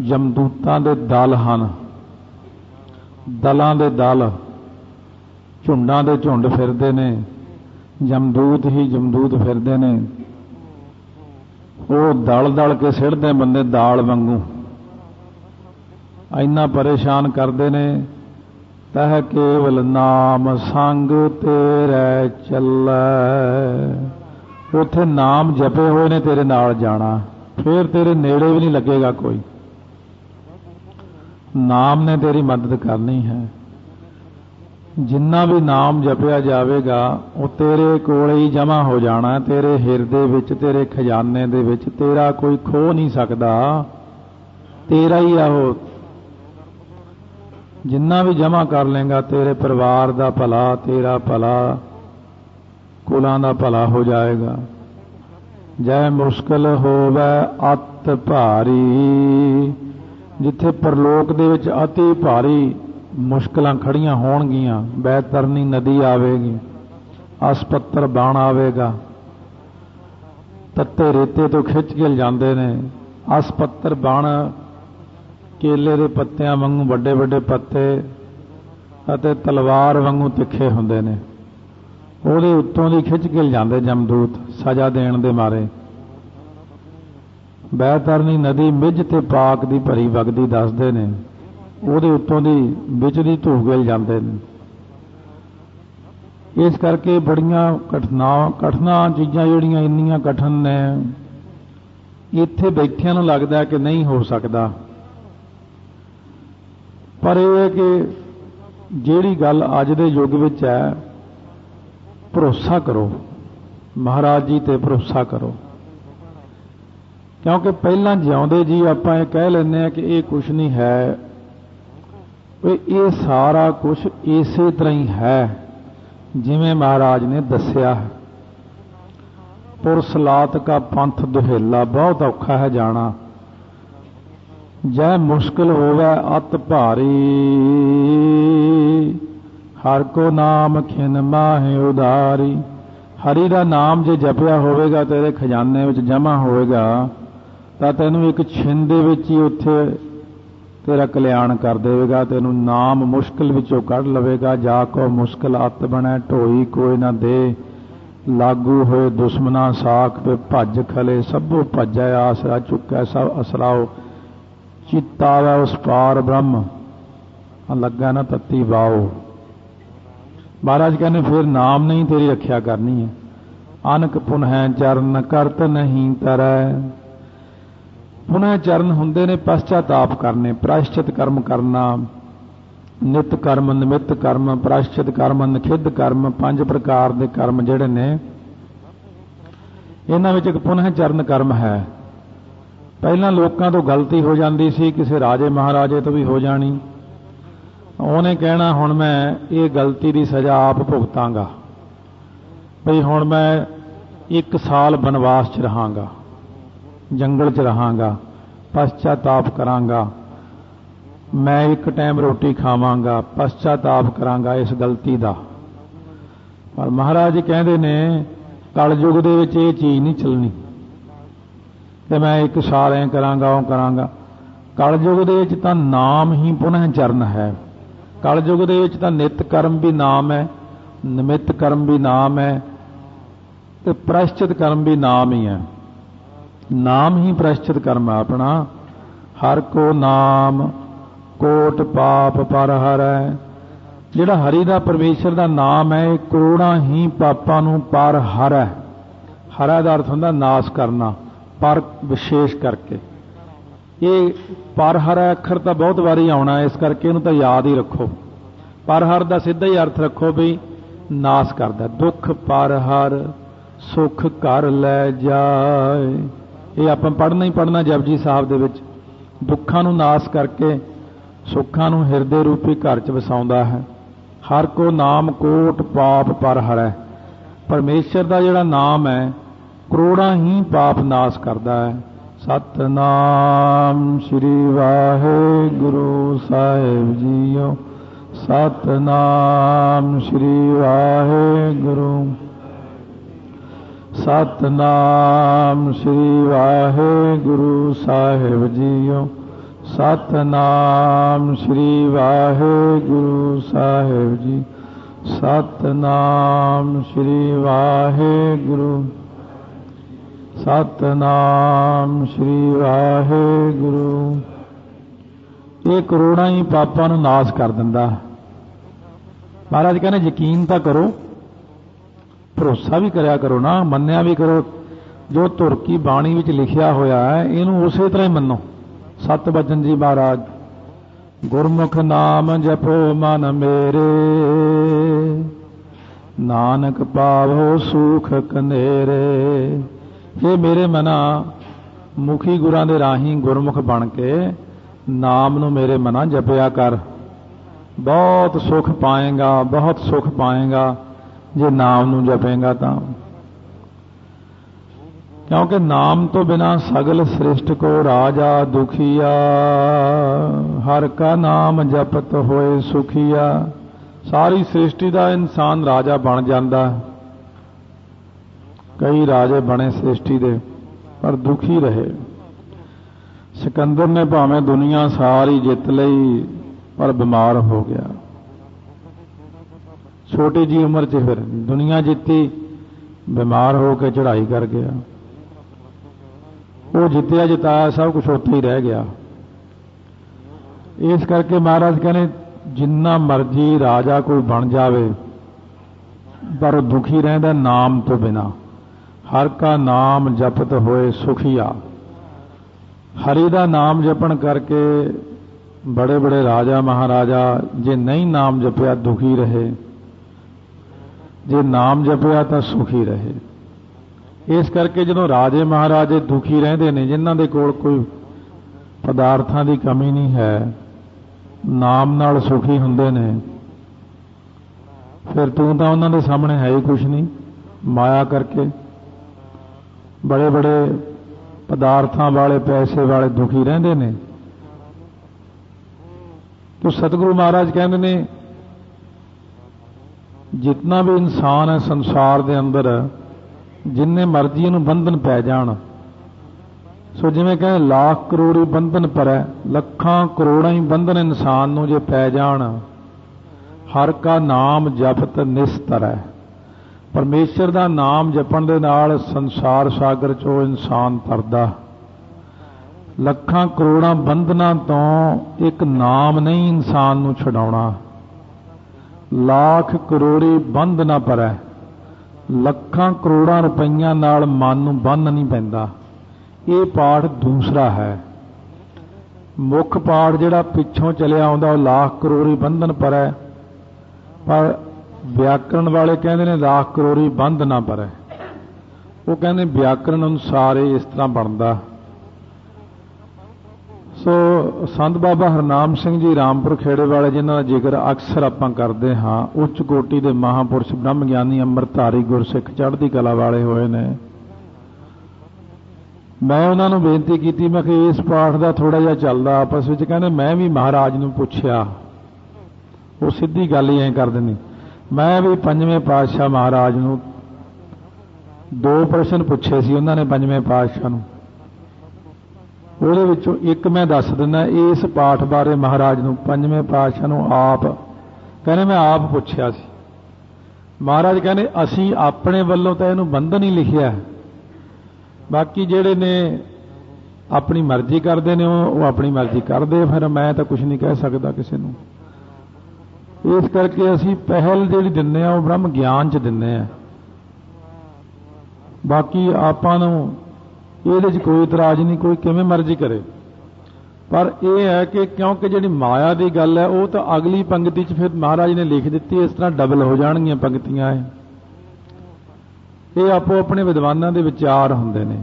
Speaker 1: ਜਮਦੂਤਾਂ ਦੇ ਦਲ ਹਨ, ਦਲਾਂ ਦੇ ਦਲ, ਝੁੰਡਾਂ ਦੇ ਝੁੰਡ ਫਿਰਦੇ ਨੇ, ਜਮਦੂਤ ਹੀ ਜਮਦੂਤ ਫਿਰਦੇ ਨੇ। ਉਹ ਦਲ ਦਲ ਕੇ ਸਿੜਦੇ ਬੰਦੇ ਦਾਲ ਵਾਂਗੂ। ਇੰਨਾ ਪਰੇਸ਼ਾਨ ਕਰਦੇ ਨੇ, ਤਹ ਕੇਵਲ ਨਾਮ ਸੰਗ ਤੇਰੇ ਚੱਲੈ। ਉਥੇ ਨਾਮ ਜਪੇ ਹੋਏ ਨੇ, ਤੇਰੇ ਨਾਲ ਜਾਣਾ। ਫੇਰ ਤੇਰੇ ਨੇੜੇ ਵੀ ਨਹੀਂ ਲੱਗੇਗਾ ਕੋਈ। ਨਾਮ ਨੇ ਤੇਰੀ ਮਦਦ ਕਰਨੀ ਹੈ। ਜਿੰਨਾ ਵੀ ਨਾਮ ਜਪਿਆ ਜਾਵੇਗਾ, ਉਹ ਤੇਰੇ ਕੋਲ ਹੀ ਜਮਾ ਹੋ ਜਾਣਾ ਤੇਰੇ ਹਿਰਦੇ ਵਿੱਚ, ਤੇਰੇ ਖਜ਼ਾਨੇ ਦੇ ਵਿੱਚ ਤੇਰਾ ਕੋਈ ਖੋ ਨਹੀਂ ਸਕਦਾ। ਤੇਰਾ ਹੀ ਆ ਉਹ ਜਿੰਨਾ ਵੀ ਜਮਾ ਕਰ ਲੇਗਾ ਤੇਰੇ ਪਰਿਵਾਰ ਦਾ ਭਲਾ, ਤੇਰਾ ਭਲਾ, ਕੁਲਾਂ ਦਾ ਭਲਾ ਹੋ ਜਾਏਗਾ। ਜੈ ਮੁਸ਼ਕਲ ਹੋਵੇ, ਅਤ ਭਾਰੀ। ਜਿੱਥੇ ਪਰਲੋਕ ਦੇ ਵਿੱਚ ਅਤੀ ਭਾਰੀ ਮੁਸ਼ਕਲਾਂ ਖੜੀਆਂ ਹੋਣਗੀਆਂ, ਬੈਤਰਨੀ ਨਦੀ ਆਵੇਗੀ, ਅਸਪੱਤਰ ਬਾਣ ਆਵੇਗਾ। ਤੱਤੇ ਰੇਤੇ ਤੋਂ ਖਿੱਚ ਕੇ ਜਾਂਦੇ ਨੇ। ਅਸਪੱਤਰ ਬਾਣ ਕੇਲੇ ਦੇ ਪੱਤਿਆਂ ਵਾਂਗੂ ਵੱਡੇ ਵੱਡੇ ਪੱਤੇ ਅਤੇ ਤਲਵਾਰ ਵਾਂਗੂ ਤਿੱਖੇ ਹੁੰਦੇ ਨੇ। ਉਹਦੇ ਉੱਤੋਂ ਦੀ ਖਿੱਚ ਕੇ ਜਾਂਦੇ ਜਮਦੂਤ ਸਜ਼ਾ ਦੇਣ ਦੇ ਮਾਰੇ। ਬੈਤਰਨੀ ਨਦੀ ਮਿੱਝ ਤੇ ਪਾਕ ਦੀ ਭਰੀ ਵਗਦੀ ਦੱਸਦੇ ਨੇ। ਉਹਦੇ ਉੱਤੋਂ ਦੀ ਵਿੱਚ ਦੀ ਧੂਗਲ ਜਾਂਦੇ ਨੇ। ਇਸ ਕਰਕੇ ਬੜੀਆਂ ਕਠਨਾ ਕਠਨਾ ਚੀਜ਼ਾਂ ਜਿਹੜੀਆਂ ਇੰਨੀਆਂ ਕਠਨ ਨੇ, ਇੱਥੇ ਬੈਠਿਆਂ ਨੂੰ ਲੱਗਦਾ ਕਿ ਨਹੀਂ ਹੋ ਸਕਦਾ। ਪਰ ਇਹ ਹੈ ਕਿ ਜਿਹੜੀ ਗੱਲ ਅੱਜ ਦੇ ਯੁੱਗ ਵਿੱਚ ਹੈ, ਭਰੋਸਾ ਕਰੋ। ਮਹਾਰਾਜ ਜੀ ਤੇ ਭਰੋਸਾ ਕਰੋ। ਕਿਉਂਕਿ ਪਹਿਲਾਂ ਜਿਉਂਦੇ ਜੀ ਆਪਾਂ ਇਹ ਕਹਿ ਲੈਂਦੇ ਆ ਕਿ ਇਹ ਕੁਝ ਨਹੀਂ ਹੈ। ਵੀ ਇਹ ਸਾਰਾ ਕੁਝ ਇਸੇ ਤਰ੍ਹਾਂ ਹੀ ਹੈ, ਜਿਵੇਂ ਮਹਾਰਾਜ ਨੇ ਦੱਸਿਆ। ਹੈ ਪੁਰਸਲਾਤ ਕਾ ਪੰਥ ਦੁਹੇਲਾ, ਬਹੁਤ ਔਖਾ ਹੈ ਜਾਣਾ। ਜੈ ਮੁਸ਼ਕਿਲ ਹੋਵੇ ਅਤ ਭਾਰੀ। ਹਰ ਕੋ ਨਾਮ ਖਿਨ ਮਾਹੇ ਉਦਾਰੀ ਹਰੀ ਦਾ ਨਾਮ ਜੇ ਜਪਿਆ ਹੋਵੇਗਾ, ਤੇਰੇ ਖਜ਼ਾਨੇ ਵਿੱਚ ਜਮਾ ਹੋਵੇਗਾ, ਤਾਂ ਤੈਨੂੰ ਇੱਕ ਛਿੰਨ ਦੇ ਵਿੱਚ ਹੀ ਉੱਥੇ ਤੇਰਾ ਕਲਿਆਣ ਕਰ ਦੇਵੇਗਾ, ਤੈਨੂੰ ਨਾਮ ਮੁਸ਼ਕਿਲ ਵਿੱਚੋਂ ਕੱਢ ਲਵੇਗਾ। ਜਾ ਕੋ ਮੁਸ਼ਕਿਲ ਅਤ ਬਣੈ, ਢੋਈ ਕੋਈ ਨਾ ਦੇ। ਲਾਗੂ ਹੋਏ ਦੁਸ਼ਮਨਾ ਸਾਖ ਤੇ ਭੱਜ ਖਲੇ, ਸਭੋ ਭੱਜੈ, ਆਸਰਾ ਚੁੱਕੈ, ਸਭ ਅਸਰਾਓ। ਚਿੱਤਾ ਵਾ ਉਸ ਪਾਰ ਬ੍ਰਹਮ ਲੱਗਾ ਨਾ ਤੱਤੀ ਵਾਓ ਮਹਾਰਾਜ ਕਹਿੰਦੇ, ਫਿਰ ਨਾਮ ਨਹੀਂ ਤੇਰੀ ਰੱਖਿਆ ਕਰਨੀ ਹੈ। ਅਨਕ ਪੁਨਹ ਚਰਨ ਕਰਤ ਨਹੀਂ ਤਰੈ। ਪੁਨਹ ਚਰਨ ਹੁੰਦੇ ਨੇ ਪਛਤਾਤਾਪ ਕਰਨੇ ਪ੍ਰਾਸ਼ਚਿਤ ਕਰਮ ਕਰਨਾ। ਨਿਤ ਕਰਮ, ਨਿਮਿਤ ਕਰਮ ਪ੍ਰਾਸ਼ਚਿਤ ਕਰਮ, ਨਖਿੱਧ ਕਰਮ, ਪੰਜ ਪ੍ਰਕਾਰ ਦੇ ਕਰਮ ਜਿਹੜੇ ਨੇ। ਇਹਨਾਂ ਵਿੱਚ ਇੱਕ ਪੁਨਹ ਚਰਨ ਕਰਮ ਹੈ। ਪਹਿਲਾਂ ਲੋਕਾਂ ਤੋਂ ਗਲਤੀ ਹੋ ਜਾਂਦੀ ਸੀ, ਕਿਸੇ ਰਾਜੇ ਮਹਾਰਾਜੇ ਤੋਂ ਵੀ ਹੋ ਜਾਣੀ। ਉਹਨੇ ਕਹਿਣਾ, ਹੁਣ ਮੈਂ ਇਹ ਗਲਤੀ ਦੀ ਸਜ਼ਾ ਆਪ ਭੁਗਤਾਂਗਾ। ਭਈ ਹੁਣ ਮੈਂ ਇੱਕ ਸਾਲ ਬਨਵਾਸ 'ਚ ਰਹਾਂਗਾ, ਜੰਗਲ 'ਚ ਰਹਾਂਗਾ, ਪਛਤਾਤਾਪ ਕਰਾਂਗਾ। ਮੈਂ ਇੱਕ ਟਾਈਮ ਰੋਟੀ ਖਾਵਾਂਗਾ, ਪਛਤਾਤਾਪ ਕਰਾਂਗਾ ਇਸ ਗਲਤੀ ਦਾ। ਪਰ ਮਹਾਰਾਜ ਕਹਿੰਦੇ ਨੇ, ਕਲਯੁਗ ਦੇ ਵਿੱਚ ਇਹ ਚੀਜ਼ ਨਹੀਂ ਚੱਲਣੀ। ਤੇ ਮੈਂ ਇੱਕ ਸਾਲ ਐ ਕਰਾਂਗਾ, ਉਹ ਕਰਾਂਗਾ। ਕਲਯੁਗ ਦੇ ਵਿੱਚ ਤਾਂ ਨਾਮ ਹੀ ਪੁਨਹ ਚਰਨ ਹੈ। ਕਲਯੁਗ ਦੇ ਵਿੱਚ ਤਾਂ ਨਿਤ ਕਰਮ ਵੀ ਨਾਮ ਹੈ, ਨਿਮਿਤ ਕਰਮ ਵੀ ਨਾਮ ਹੈ, ਤੇ ਪ੍ਰਸ਼ਚਿਤ ਕਰਮ ਵੀ ਨਾਮ ਹੀ ਹੈ। ਨਾਮ ਹੀ ਪ੍ਰਸ਼ਚਿਤ ਕਰਮ ਹੈ ਆਪਣਾ। ਹਰ ਕੋ ਨਾਮ, ਕੋਟ ਪਾਪ ਪਰ ਹਰੈ ਜਿਹੜਾ ਹਰੀ ਦਾ ਪਰਮੇਸ਼ਰ ਦਾ ਨਾਮ ਹੈ, ਇਹ ਕਰੋੜਾਂ ਹੀ ਪਾਪਾਂ ਨੂੰ ਪਰ ਹਰੈ ਹਰਾ ਦਾ ਅਰਥ ਹੁੰਦਾ ਨਾਸ ਕਰਨਾ। ਪਰ ਵਿਸ਼ੇਸ਼ ਕਰਕੇ। ਇਹ ਪਰ ਹਰ ਅੱਖਰ ਤਾਂ ਬਹੁਤ ਵਾਰੀ ਆਉਣਾ, ਇਸ ਕਰਕੇ ਇਹਨੂੰ ਤਾਂ ਯਾਦ ਹੀ ਰੱਖੋ। ਪਰ ਹਰ ਦਾ ਸਿੱਧਾ ਹੀ ਅਰਥ ਰੱਖੋ ਵੀ ਨਾਸ ਕਰਦਾ। ਦੁੱਖ ਪਰ ਹਰ, ਸੁਖ ਕਰ ਲੈ ਜਾਏ। ਇਹ ਆਪਾਂ ਪੜ੍ਹਨਾ ਹੀ ਪੜ੍ਹਨਾ ਜਪਜੀ ਸਾਹਿਬ ਦੇ ਵਿੱਚ। ਦੁੱਖਾਂ ਨੂੰ ਨਾਸ ਕਰਕੇ ਸੁੱਖਾਂ ਨੂੰ ਹਿਰਦੇ ਰੂਪੀ ਘਰ 'ਚ ਵਸਾਉਂਦਾ ਹੈ। ਹਰ ਕੋ ਨਾਮ ਕੋਟ ਪਾਪ ਪਰ ਹਰੈ। ਪਰਮੇਸ਼ਰ ਦਾ ਜਿਹੜਾ ਨਾਮ ਹੈ ਕਰੋੜਾਂ ਹੀ ਪਾਪ ਨਾਸ ਕਰਦਾ ਹੈ। ਸਤਨਾਮ ਸ੍ਰੀ ਵਾਹਿਗੁਰੂ ਸਾਹਿਬ ਜੀਓ। ਸਤਨਾਮ ਸ੍ਰੀ ਵਾਹਿਗੁਰੂ। ਸਤਨਾਮ ਸ੍ਰੀ ਵਾਹਿਗੁਰੂ ਸਾਹਿਬ ਜੀਓ। ਸਤਨਾਮ ਸ੍ਰੀ ਵਾਹਿਗੁਰੂ ਸਾਹਿਬ ਜੀ। ਸਤਨਾਮ ਸ੍ਰੀ ਵਾਹਿਗੁਰੂ। ਸਤਨਾਮ ਸ੍ਰੀ ਵਾਹਿਗੁਰੂ। ਇਹ ਕਰੋੜਾਂ ਹੀ ਪਾਪਾਂ ਨੂੰ ਨਾਸ਼ ਕਰ ਦਿੰਦਾ। ਮਹਾਰਾਜ ਕਹਿੰਦੇ, ਯਕੀਨ ਤਾਂ ਕਰੋ, ਭਰੋਸਾ ਵੀ ਕਰਿਆ ਕਰੋ ਨਾ, ਮੰਨਿਆ ਵੀ ਕਰੋ। ਜੋ ਧੁਰ ਕੀ ਬਾਣੀ ਵਿੱਚ ਲਿਖਿਆ ਹੋਇਆ ਹੈ, ਇਹਨੂੰ ਉਸੇ ਤਰ੍ਹਾਂ ਹੀ ਮੰਨੋ। ਸਤ ਬਚਨ ਜੀ ਮਹਾਰਾਜ, ਗੁਰਮੁਖ ਨਾਮ ਜਪੋ ਮਨ ਮੇਰੇ। ਨਾਨਕ ਪਾਵੋ ਸੁਖ ਕਨੇਰੇ। ਇਹ ਮੇਰੇ ਮਨਾ ਮੁਖੀ ਗੁਰਾਂ ਦੇ ਰਾਹੀਂ ਗੁਰਮੁਖ ਬਣ ਕੇ ਨਾਮ ਨੂੰ ਮੇਰੇ ਮਨਾ ਜਪਿਆ ਕਰ। ਬਹੁਤ ਸੁਖ ਪਾਏਗਾ, ਬਹੁਤ ਸੁਖ ਪਾਏਗਾ, ਜੇ ਨਾਮ ਨੂੰ ਜਪੇਗਾ ਤਾਂ। ਕਿਉਂਕਿ ਨਾਮ ਤੋਂ ਬਿਨਾ ਸਗਲ ਸ੍ਰਿਸ਼ਟ ਕੋ ਰਾਜਾ ਦੁਖੀਆ, ਹਰ ਕਾ ਨਾਮ ਜਪਤ ਹੋਏ ਸੁਖੀਆ। ਸਾਰੀ ਸ੍ਰਿਸ਼ਟੀ ਦਾ ਇਨਸਾਨ ਰਾਜਾ ਬਣ ਜਾਂਦਾ। ਕਈ ਰਾਜੇ ਬਣੇ ਸ੍ਰਿਸ਼ਟੀ ਦੇ, ਪਰ ਦੁਖੀ ਰਹੇ। ਸਿਕੰਦਰ ਨੇ ਭਾਵੇਂ ਦੁਨੀਆ ਸਾਰੀ ਜਿੱਤ ਲਈ, ਪਰ ਬਿਮਾਰ ਹੋ ਗਿਆ। ਛੋਟੀ ਜੀ ਉਮਰ 'ਚ ਫਿਰ ਦੁਨੀਆ ਜਿੱਤੀ, ਬਿਮਾਰ ਹੋ ਕੇ ਚੜ੍ਹਾਈ ਕਰ ਗਿਆ। ਉਹ ਜਿੱਤਿਆ ਜਿਤਾਇਆ ਸਭ ਕੁਝ ਉੱਥੇ ਹੀ ਰਹਿ ਗਿਆ। ਇਸ ਕਰਕੇ ਮਹਾਰਾਜ ਕਹਿੰਦੇ, ਜਿੰਨਾ ਮਰਜ਼ੀ ਰਾਜਾ ਕੋਈ ਬਣ ਜਾਵੇ, ਪਰ ਉਹ ਦੁਖੀ ਰਹਿੰਦਾ ਨਾਮ ਤੋਂ ਬਿਨਾ। ਹਰ ਕਾ ਨਾਮ ਜਪਤ ਹੋਏ ਸੁਖੀਆ। ਹਰੀ ਦਾ ਨਾਮ ਜਪਣ ਕਰਕੇ ਬੜੇ ਬੜੇ ਰਾਜਾ ਮਹਾਰਾਜਾ, ਜੇ ਨਹੀਂ ਨਾਮ ਜਪਿਆ ਦੁਖੀ ਰਹੇ। ਜੇ ਨਾਮ ਜਪਿਆ ਤਾਂ ਸੁਖੀ ਰਹੇ। ਇਸ ਕਰਕੇ ਜਦੋਂ ਰਾਜੇ ਮਹਾਰਾਜੇ ਦੁਖੀ ਰਹਿੰਦੇ ਨੇ, ਜਿਨ੍ਹਾਂ ਦੇ ਕੋਲ ਕੋਈ ਪਦਾਰਥਾਂ ਦੀ ਕਮੀ ਨਹੀਂ ਹੈ, ਨਾਮ ਨਾਲ ਸੁਖੀ ਹੁੰਦੇ ਨੇ, ਫਿਰ ਤੂੰ ਤਾਂ ਉਹਨਾਂ ਦੇ ਸਾਹਮਣੇ ਹੈ ਹੀ ਕੁਝ ਨਹੀਂ, ਮਾਇਆ ਕਰਕੇ। ਬੜੇ ਬੜੇ ਪਦਾਰਥਾਂ ਵਾਲੇ, ਪੈਸੇ ਵਾਲੇ ਦੁਖੀ ਰਹਿੰਦੇ ਨੇ। ਤੋ ਸਤਿਗੁਰੂ ਮਹਾਰਾਜ ਕਹਿੰਦੇ ਨੇ ਜਿੰਨਾ ਵੀ ਇਨਸਾਨ ਹੈ ਸੰਸਾਰ ਦੇ ਅੰਦਰ, ਜਿੰਨੇ ਮਰਜ਼ੀ ਇਹਨੂੰ ਬੰਧਨ ਪੈ ਜਾਣ। ਸੋ ਜਿਵੇਂ ਕਹਿੰਦੇ, ਲੱਖ ਹੀ ਬੰਧਨ ਪਰੈ ਲੱਖਾਂ ਕਰੋੜਾਂ ਹੀ ਬੰਧਨ ਇਨਸਾਨ ਨੂੰ ਜੇ ਪੈ ਜਾਣ, ਹਰ ਕਾ ਨਾਮ ਜਪਤ ਨਿਸਤਰੈ ਪਰਮੇਸ਼ਰ ਦਾ ਨਾਮ ਜਪਣ ਦੇ ਨਾਲ ਸੰਸਾਰ ਸਾਗਰ ਚੋਂ ਇਨਸਾਨ ਤਰਦਾ। ਲੱਖਾਂ ਕਰੋੜਾਂ ਬੰਧਨਾਂ ਤੋਂ ਇੱਕ ਨਾਮ ਨਹੀਂ ਇਨਸਾਨ ਨੂੰ ਛਡਾਉਣਾ। ਲੱਖ ਕਰੋੜੀ ਬੰਧ ਨਾ ਪਰੈ ਲੱਖਾਂ ਕਰੋੜਾਂ ਰੁਪਈਆਂ ਨਾਲ ਮਨ ਨੂੰ ਬੰਨ ਨਹੀਂ ਪੈਂਦਾ। ਇਹ ਪਾਠ ਦੂਸਰਾ ਹੈ। ਮੁੱਖ ਪਾਠ ਜਿਹੜਾ ਪਿੱਛੋਂ ਚੱਲਿਆ ਆਉਂਦਾ ਉਹ ਲੱਖ ਕਰੋੜੀ ਬੰਧਨ ਪਰੈ ਪਰ ਵਿਆਕਰਣ ਵਾਲੇ ਕਹਿੰਦੇ ਨੇ ਲੱਖ ਕਰੋਰੀ ਬੰਦ ਨਾ ਪਰੈ। ਉਹ ਕਹਿੰਦੇ ਵਿਆਕਰਣ ਅਨੁਸਾਰ ਇਹ ਇਸ ਤਰ੍ਹਾਂ ਬਣਦਾ। ਸੋ ਸੰਤ ਬਾਬਾ ਹਰਨਾਮ ਸਿੰਘ ਜੀ ਰਾਮਪੁਰ ਖੇੜੇ ਵਾਲੇ ਜਿਨ੍ਹਾਂ ਦਾ ਜ਼ਿਕਰ ਅਕਸਰ ਆਪਾਂ ਕਰਦੇ ਹਾਂ, ਉੱਚ ਕੋਟੀ ਦੇ ਮਹਾਪੁਰਸ਼ ਬ੍ਰਹਮ ਗਿਆਨੀ ਅੰਮ੍ਰਿਤਧਾਰੀ ਗੁਰਸਿੱਖ ਚੜ੍ਹਦੀ ਕਲਾ ਵਾਲੇ ਹੋਏ ਨੇ। ਮੈਂ ਉਹਨਾਂ ਨੂੰ ਬੇਨਤੀ ਕੀਤੀ, ਮੈਂ ਕਿ ਇਸ ਪਾਠ ਦਾ ਥੋੜਾ ਜਿਹਾ ਚੱਲਦਾ ਆਪਸ ਵਿੱਚ, ਕਹਿੰਦੇ ਮੈਂ ਵੀ ਮਹਾਰਾਜ ਨੂੰ ਪੁੱਛਿਆ। ਉਹ ਸਿੱਧੀ ਗੱਲ ਹੀ ਐਂ ਕਰ ਦਿੰਦੀ। ਮੈਂ ਵੀ ਪੰਜਵੇਂ ਪਾਤਸ਼ਾਹ ਮਹਾਰਾਜ ਨੂੰ ਦੋ ਪ੍ਰਸ਼ਨ ਪੁੱਛੇ ਸੀ, ਉਹਨਾਂ ਨੇ ਪੰਜਵੇਂ ਪਾਤਸ਼ਾਹ ਨੂੰ। ਉਹਦੇ ਵਿੱਚੋਂ ਇੱਕ ਮੈਂ ਦੱਸ ਦਿੰਦਾ, ਇਸ ਪਾਠ ਬਾਰੇ ਮਹਾਰਾਜ ਨੂੰ, ਪੰਜਵੇਂ ਪਾਤਸ਼ਾਹ ਨੂੰ ਆਪ, ਕਹਿੰਦੇ ਮੈਂ ਆਪ ਪੁੱਛਿਆ ਸੀ। ਮਹਾਰਾਜ ਕਹਿੰਦੇ, ਅਸੀਂ ਆਪਣੇ ਵੱਲੋਂ ਤਾਂ ਇਹਨੂੰ ਬੰਧਨ ਹੀ ਲਿਖਿਆ ਬਾਕੀ ਜਿਹੜੇ ਨੇ ਆਪਣੀ ਮਰਜ਼ੀ ਕਰਦੇ ਨੇ, ਉਹ ਆਪਣੀ ਮਰਜ਼ੀ ਕਰਦੇ ਫਿਰ ਮੈਂ ਤਾਂ ਕੁਝ ਨਹੀਂ ਕਹਿ ਸਕਦਾ ਕਿਸੇ ਨੂੰ। ਇਸ ਕਰਕੇ ਅਸੀਂ ਪਹਿਲ ਜਿਹੜੀ ਦਿੰਨੇ ਆ ਉਹ ਬ੍ਰਹਮ ਗਿਆਨ ਚ ਦਿੰਨੇ ਆ ਬਾਕੀ ਆਪਾਂ ਨੂੰ ਇਹਦੇ 'ਚ ਕੋਈ ਇਤਰਾਜ਼ ਨਹੀਂ, ਕੋਈ ਕਿਵੇਂ ਮਰਜ਼ੀ ਕਰੇ। ਪਰ ਇਹ ਹੈ ਕਿ ਕਿਉਂਕਿ ਜਿਹੜੀ ਮਾਇਆ ਦੀ ਗੱਲ ਹੈ, ਉਹ ਤਾਂ ਅਗਲੀ ਪੰਕਤੀ 'ਚ ਫਿਰ ਮਹਾਰਾਜ ਨੇ ਲਿਖ ਦਿੱਤੀ, ਇਸ ਤਰ੍ਹਾਂ ਡਬਲ ਹੋ ਜਾਣਗੀਆਂ ਪੰਕਤੀਆਂ ਇਹ। ਇਹ ਆਪੋ ਆਪਣੇ ਵਿਦਵਾਨਾਂ ਦੇ ਵਿਚਾਰ ਹੁੰਦੇ ਨੇ।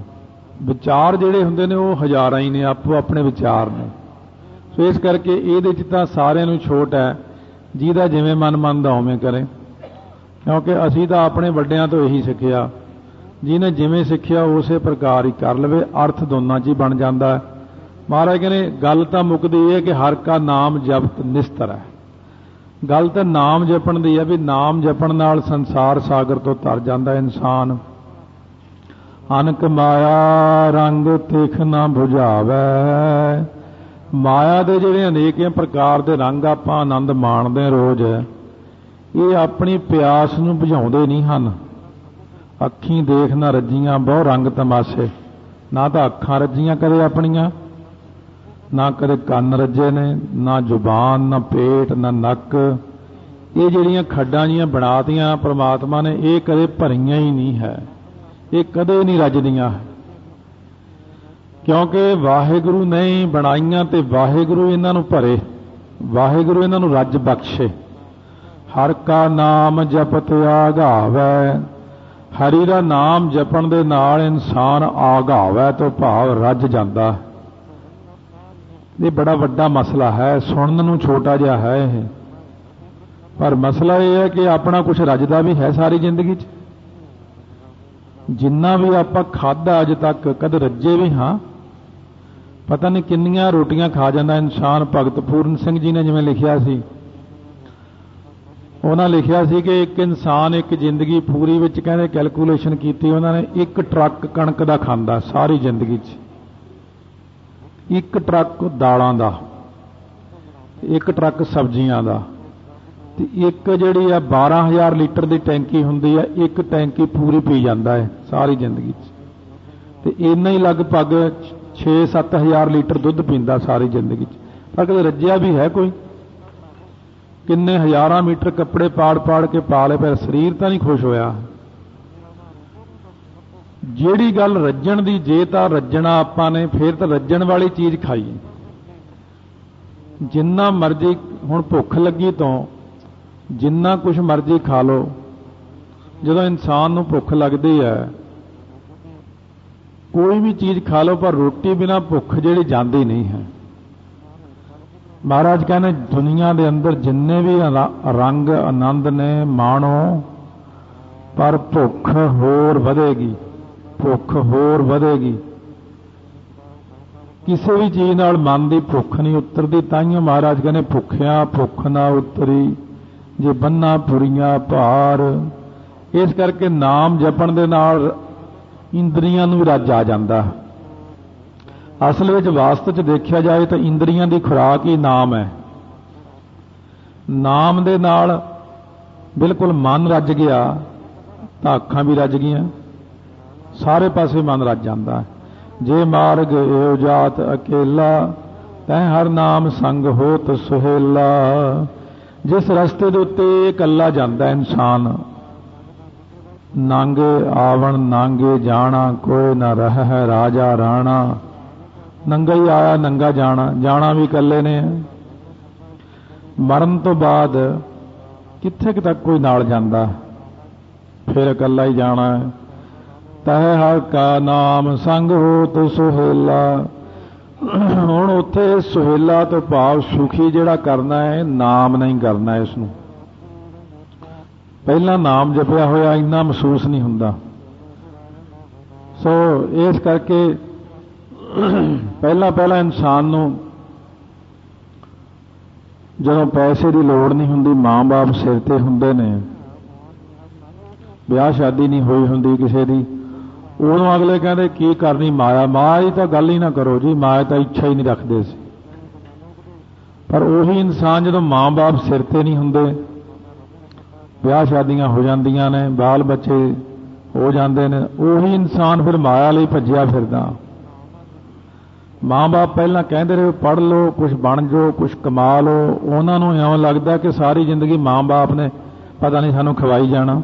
Speaker 1: ਵਿਚਾਰ ਜਿਹੜੇ ਹੁੰਦੇ ਨੇ, ਉਹ ਹਜ਼ਾਰਾਂ ਹੀ ਨੇ, ਆਪੋ ਆਪਣੇ ਵਿਚਾਰ ਨੇ। ਸੋ ਇਸ ਕਰਕੇ ਇਹਦੇ 'ਚ ਤਾਂ ਸਾਰਿਆਂ ਨੂੰ ਛੋਟ ਹੈ। ਜਿਹਦਾ ਜਿਵੇਂ ਮਨ ਮੰਨਦਾ ਉਵੇਂ ਕਰੇ। ਕਿਉਂਕਿ ਅਸੀਂ ਤਾਂ ਆਪਣੇ ਵੱਡਿਆਂ ਤੋਂ ਇਹੀ ਸਿੱਖਿਆ। ਜਿਹਨੇ ਜਿਵੇਂ ਸਿੱਖਿਆ, ਉਸੇ ਪ੍ਰਕਾਰ ਹੀ ਕਰ ਲਵੇ। ਅਰਥ ਦੋਨਾਂ 'ਚ ਹੀ ਬਣ ਜਾਂਦਾ ਹੈ। ਮਹਾਰਾਜ ਕਹਿੰਦੇ, ਗੱਲ ਤਾਂ ਮੁੱਕਦੀ ਇਹ ਹੈ ਕਿ ਹਰ ਕਾ ਨਾਮ ਜਪਤ ਨਿਸਤਰ ਹੈ। ਗੱਲ ਤਾਂ ਨਾਮ ਜਪਣ ਦੀ ਹੈ ਵੀ ਨਾਮ ਜਪਣ ਨਾਲ ਸੰਸਾਰ ਸਾਗਰ ਤੋਂ ਤਰ ਜਾਂਦਾ ਇਨਸਾਨ। ਅਨਕ ਮਾਇਆ ਰੰਗ ਤਿਖ ਨਾ 부ਝਾਵੇ ਮਾਇਆ ਦੇ ਜਿਹੜੇ ਅਨੇਕਾਂ ਪ੍ਰਕਾਰ ਦੇ ਰੰਗ ਆਪਾਂ ਆਨੰਦ ਮਾਣਦੇ ਰੋਜ਼। ਇਹ ਆਪਣੀ ਪਿਆਸ ਨੂੰ ਬੁਝਾਉਂਦੇ ਨਹੀਂ ਹਨ। ਅੱਖੀਂ ਦੇਖ ਨਾ ਰੱਜੀਆਂ, ਬਹੁ ਰੰਗ ਤਮਾਸ਼ੇ। ਨਾ ਤਾਂ ਅੱਖਾਂ ਰੱਜੀਆਂ ਕਦੇ ਆਪਣੀਆਂ, ਨਾ ਕਦੇ ਕੰਨ ਰੱਜੇ ਨੇ, ਨਾ ਜ਼ੁਬਾਨ, ਨਾ ਪੇਟ, ਨਾ ਨੱਕ। ਇਹ ਜਿਹੜੀਆਂ ਖੱਡਾਂ ਜੀਆਂ ਬਣਾਤੀਆਂ ਪ੍ਰਮਾਤਮਾ ਨੇ, ਇਹ ਕਦੇ ਭਰੀਆਂ ਹੀ ਨਹੀਂ ਹੈ। ਇਹ ਕਦੇ ਨਹੀਂ ਰੱਜਦੀਆਂ। ਕਿਉਂਕਿ ਵਾਹਿਗੁਰੂ ਨੇ ਬਣਾਈਆਂ ਤੇ ਵਾਹਿਗੁਰੂ ਇਹਨਾਂ ਨੂੰ ਭਰੇ। ਵਾਹਿਗੁਰੂ ਇਹਨਾਂ ਨੂੰ ਰੱਜ ਬਖਸ਼ੇ। ਹਰ ਕਾ ਨਾਮ ਜਪਤ ਆਗਾਵੇ। ਹਰੀ ਦਾ ਨਾਮ ਜਪਣ ਦੇ ਨਾਲ ਇਨਸਾਨ ਆਗਾਵੇ ਤੋਂ ਭਾਵ ਰੱਜ ਜਾਂਦਾ। ਇਹ ਬੜਾ ਵੱਡਾ ਮਸਲਾ ਹੈ, ਸੁਣਨ ਨੂੰ ਛੋਟਾ ਜਿਹਾ ਹੈ ਇਹ। ਪਰ ਮਸਲਾ ਇਹ ਹੈ ਕਿ ਆਪਣਾ ਕੁਝ ਰੱਜਦਾ ਵੀ ਹੈ ਸਾਰੀ ਜ਼ਿੰਦਗੀ 'ਚ। ਜਿੰਨਾ ਵੀ ਆਪਾਂ ਖਾਦਾ ਅੱਜ ਤੱਕ, ਕਦ ਰੱਜੇ ਵੀ ਹਾਂ ਪਤਾ ਨਹੀਂ ਕਿੰਨੀਆਂ ਰੋਟੀਆਂ ਖਾ ਜਾਂਦਾ ਇਨਸਾਨ ਭਗਤ ਪੂਰਨ ਸਿੰਘ ਜੀ ਨੇ ਜਿਵੇਂ ਲਿਖਿਆ ਸੀ। ਉਹਨਾਂ ਲਿਖਿਆ ਸੀ ਕਿ ਇੱਕ ਇਨਸਾਨ ਇੱਕ ਜ਼ਿੰਦਗੀ ਪੂਰੀ ਵਿੱਚ ਕਹਿੰਦੇ ਕੈਲਕੂਲੇਸ਼ਨ ਕੀਤੀ ਉਹਨਾਂ ਨੇ, ਇੱਕ ਟਰੱਕ ਕਣਕ ਦਾ ਖਾਂਦਾ ਸਾਰੀ ਜ਼ਿੰਦਗੀ 'ਚ। ਇੱਕ ਟਰੱਕ ਦਾਲਾਂ ਦਾ, ਇੱਕ ਟਰੱਕ ਸਬਜ਼ੀਆਂ ਦਾ, ਤੇ ਇੱਕ ਜਿਹੜੀ ਆ 12000 ਲੀਟਰ ਦੀ ਟੈਂਕੀ ਹੁੰਦੀ ਆ, ਇੱਕ ਟੈਂਕੀ ਪੂਰੀ ਪੀ ਜਾਂਦਾ ਹੈ ਸਾਰੀ ਜ਼ਿੰਦਗੀ 'ਚ। ਤੇ ਇੰਨਾ ਹੀ ਲਗਭਗ 6-7000 ਲੀਟਰ ਦੁੱਧ ਪੀਂਦਾ ਸਾਰੀ ਜ਼ਿੰਦਗੀ 'ਚ। ਪਰ ਕਦੇ ਰੱਜਿਆ ਵੀ ਹੈ ਕੋਈ? ਕਿੰਨੇ ਹਜ਼ਾਰਾਂ ਮੀਟਰ ਕੱਪੜੇ ਪਾੜ-ਪਾੜ ਕੇ ਪਾ ਲਏ, ਪਰ ਸਰੀਰ ਤਾਂ ਨਹੀਂ ਖੁਸ਼ ਹੋਇਆ। ਜਿਹੜੀ ਗੱਲ ਰੱਜਣ ਦੀ ਜੇ ਤਾਂ ਰੱਜਣਾ ਆਪਾਂ ਨੇ, ਫੇਰ ਤਾਂ ਰੱਜਣ ਵਾਲੀ ਚੀਜ਼ ਖਾਈ। ਜਿੰਨਾ ਮਰਜ਼ੀ ਹੁਣ ਭੁੱਖ ਲੱਗੀ ਤੋਂ, ਜਿੰਨਾ ਕੁਝ ਮਰਜ਼ੀ ਖਾ ਲਓ। ਜਦੋਂ ਇਨਸਾਨ ਨੂੰ ਭੁੱਖ ਲੱਗਦੀ ਹੈ ਕੋਈ ਵੀ ਚੀਜ਼ ਖਾ ਲਓ, ਪਰ ਰੋਟੀ ਬਿਨਾ ਭੁੱਖ ਜਿਹੜੀ ਜਾਂਦੀ ਨਹੀਂ ਹੈ। ਮਹਾਰਾਜ ਕਹਿੰਦੇ, ਦੁਨੀਆ ਦੇ ਅੰਦਰ ਜਿੰਨੇ ਵੀ ਰੰਗ ਆਨੰਦ ਨੇ, ਮਾਣੋ, ਪਰ ਭੁੱਖ ਹੋਰ ਵਧੇਗੀ, ਭੁੱਖ ਹੋਰ ਵਧੇਗੀ। ਕਿਸੇ ਵੀ ਚੀਜ਼ ਨਾਲ ਮਨ ਦੀ ਭੁੱਖ ਨਹੀਂ ਉਤਰਦੀ ਤਾਈਓ ਮਹਾਰਾਜ ਕਹਿੰਦੇ, ਭੁੱਖਿਆ ਭੁੱਖ ਨਾ ਉਤਰੀ, ਜੇ ਬੰਨਾ ਪੁਰੀਆਂ ਭਾਰ। ਇਸ ਕਰਕੇ ਨਾਮ ਜਪਣ ਦੇ ਨਾਲ ਇੰਦਰੀਆਂ ਨੂੰ ਰੱਜ ਆ ਜਾਂਦਾ। ਹੈ ਅਸਲ ਵਿੱਚ ਵਾਸਤਵ ਚ ਦੇਖਿਆ ਜਾਏ ਤਾਂ ਇੰਦਰੀਆਂ ਦੀ ਖੁਰਾਕ ਹੀ ਨਾਮ ਹੈ। ਨਾਮ ਦੇ ਨਾਲ ਬਿਲਕੁਲ ਮਨ ਰੱਜ ਗਿਆ ਤਾਂ ਅੱਖਾਂ ਵੀ ਰੱਜ ਗਈਆਂ। ਸਾਰੇ ਪਾਸੇ ਮਨ ਰੱਜ ਜਾਂਦਾ। ਜੇ ਮਾਰਗ ਏਉ ਜਾਤ ਅਕੇਲਾ, ਤੈ ਹਰ ਨਾਮ ਸੰਗ ਹੋਤ ਸੁਹੇਲਾ। ਜਿਸ ਰਸਤੇ ਦੇ ਉੱਤੇ ਇਕੱਲਾ ਜਾਂਦਾ ਇਨਸਾਨ ਨਾਂਗੇ ਆਵਣ ਨਾਂਗੇ ਜਾਣਾ, ਕੋਈ ਨਾ ਰਹਿ ਰਾਜਾ ਰਾਣਾ। ਨੰਗਾ ਹੀ ਆਇਆ, ਨੰਗਾ ਜਾਣਾ ਜਾਣਾ ਵੀ ਇਕੱਲੇ ਨੇ। ਮਰਨ ਤੋਂ ਬਾਅਦ ਕਿੱਥੇ ਕੁ ਤੱਕ ਕੋਈ ਨਾਲ ਜਾਂਦਾ? ਫਿਰ ਇਕੱਲਾ ਹੀ ਜਾਣਾ ਹੈ। ਤਹਿ ਹਰ ਨਾਮ ਸੰਗ ਹੋ ਹੋਤ ਸੁਹੇਲਾ। ਹੁਣ ਉੱਥੇ ਸੁਹੇਲਾ ਤੋਂ ਭਾਵ ਸੁਖੀ ਜਿਹੜਾ ਕਰਨਾ ਹੈ, ਨਾਮ ਨਹੀਂ ਕਰਨਾ ਹੈ ਇਸ ਨੂੰ। ਪਹਿਲਾਂ ਨਾਮ ਜਪਿਆ ਹੋਇਆ ਇੰਨਾ ਮਹਿਸੂਸ ਨਹੀਂ ਹੁੰਦਾ। ਸੋ ਇਸ ਕਰਕੇ ਪਹਿਲਾਂ ਪਹਿਲਾਂ ਇਨਸਾਨ ਨੂੰ ਜਦੋਂ ਪੈਸੇ ਦੀ ਲੋੜ ਨਹੀਂ ਹੁੰਦੀ, ਮਾਂ-ਬਾਪ ਸਿਰ ਤੇ ਹੁੰਦੇ ਨੇ, ਵਿਆਹ ਸ਼ਾਦੀ ਨਹੀਂ ਹੋਈ ਹੁੰਦੀ ਕਿਸੇ ਦੀ, ਉਦੋਂ ਅਗਲੇ ਕਹਿੰਦੇ, ਕੀ ਕਰਨੀ ਮਾਇਆ? ਮਾਇਆ ਦੀ ਤਾਂ ਗੱਲ ਹੀ ਨਾ ਕਰੋ ਜੀ, ਮਾਇਆ ਤਾਂ ਇੱਛਾ ਹੀ ਨਹੀਂ ਰੱਖਦੇ ਸੀ ਪਰ ਉਹੀ ਇਨਸਾਨ ਜਦੋਂ ਮਾਂ-ਬਾਪ ਸਿਰ ਤੇ ਨਹੀਂ ਹੁੰਦੇ ਵਿਆਹ ਸ਼ਾਦੀਆਂ ਹੋ ਜਾਂਦੀਆਂ ਨੇ ਬਾਲ ਬੱਚੇ ਹੋ ਜਾਂਦੇ ਨੇ, ਉਹੀ ਇਨਸਾਨ ਫਿਰ ਮਾਇਆ ਲਈ ਭੱਜਿਆ ਫਿਰਦਾ। ਮਾਂ-ਬਾਪ ਪਹਿਲਾਂ ਕਹਿੰਦੇ ਰਹੇ, ਪੜ੍ਹ ਲਓ ਕੁਝ ਬਣ ਜਾਓ ਕੁਝ ਕਮਾ ਲਓ। ਉਹਨਾਂ ਨੂੰ ਇਉਂ ਲੱਗਦਾ ਕਿ ਸਾਰੀ ਜ਼ਿੰਦਗੀ ਮਾਂ-ਬਾਪ ਨੇ ਪਤਾ ਨਹੀਂ ਸਾਨੂੰ ਖਵਾਈ ਜਾਣਾ।